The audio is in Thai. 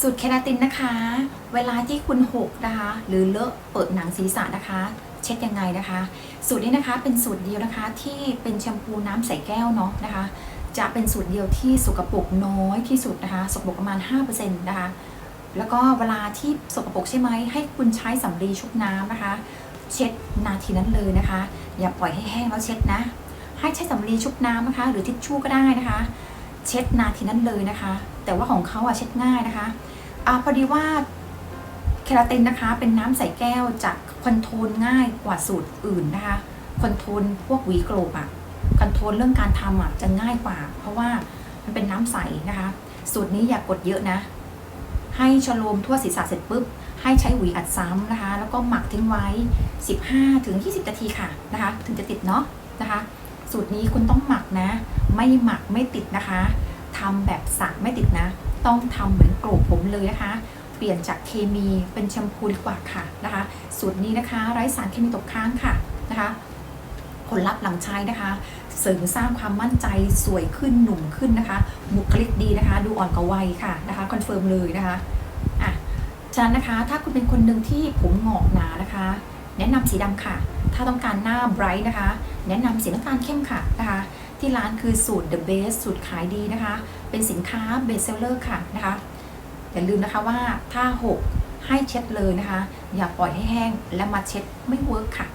สูตรเคราตินนะคะ เวลาที่คุณหกนะคะ หรือเลอะเปิดหนังศีรษะนะคะ เช็ดยังไงนะคะ สูตรนี้นะคะเป็นสูตรเดียวนะคะที่เป็นแชมพูน้ำใส่แก้วเนาะนะคะ จะเป็นสูตรเดียวที่สกปรกน้อยที่สุดนะคะสกปรกประมาณ 5%นะคะ แล้วก็เวลาที่สกปรกใช่ไหมให้คุณใช้สำลีชุบน้ำนะคะ เช็ดนาทีนั้นเลยนะคะ อย่าปล่อยให้แห้งแล้วเช็ดนะ ให้ใช้สำลีชุบน้ำนะคะ หรือทิชชู่ก็ได้นะคะ เช็ดนาทีนั้นเลยนะคะ แต่ว่าของเขาอะเช็ดง่ายนะคะอ่าพอดีว่าเคราตินนะคะ เป็นน้ำใส่แก้วจะคอนโทรลง่ายกว่าสูตรอื่นนะคะคอนโทรลพวกหวีโกรกอะคอนโทรลเรื่องการทำอะจะง่ายกว่า เพราะว่ามันเป็นน้ำใสนะคะ สูตรนี้อย่ากกดเยอะนะ ให้ชโลมทั่วศีรษะเสร็จปุ๊บให้ใช้หวีอัดซ้ำนะคะ แล้วก็หมักทิ้งไว้ 15ถึง20 นาทีค่ะนะคะ ถึงจะติดเนาะนะคะ สูตรนี้คุณต้องหมักนะ ไม่หมักไม่ติดนะคะทำแบบสระไม่ติดนะ ต้องทำเหมือนโกรกผมเลยนะคะ เปลี่ยนจากเคมีเป็นแชมพูดีกว่าค่ะนะคะ สูตรนี้นะคะไร้สารเคมีตกค้างค่ะนะคะผลลัพธ์หลังใช้นะคะ เสริมสร้างความมั่นใจสวยขึ้นหนุ่มขึ้นนะคะ บุคลิกดีนะคะ ดูอ่อนกว่าวัยค่ะนะคะคอนเฟิร์มเลยนะคะอะฉะนั้นนะคะถ้าคุณเป็นคนหนึ่งที่ผมหงอกหนานะคะ แนะนำสีดำค่ะ ถ้าต้องการหน้าไบรท์นะคะ แนะนำสินค้าเข้มค่ะนะคะที่ร้านคือสูตร The Best สูตรขายดีนะคะ เป็นสินค้าเบสเซลเลอร์ค่ะนะคะอย่าลืมนะคะว่าถ้าหกให้เช็ดเลยนะคะ อย่าปล่อยให้แห้งและมาเช็ดไม่เวิร์กค่ะ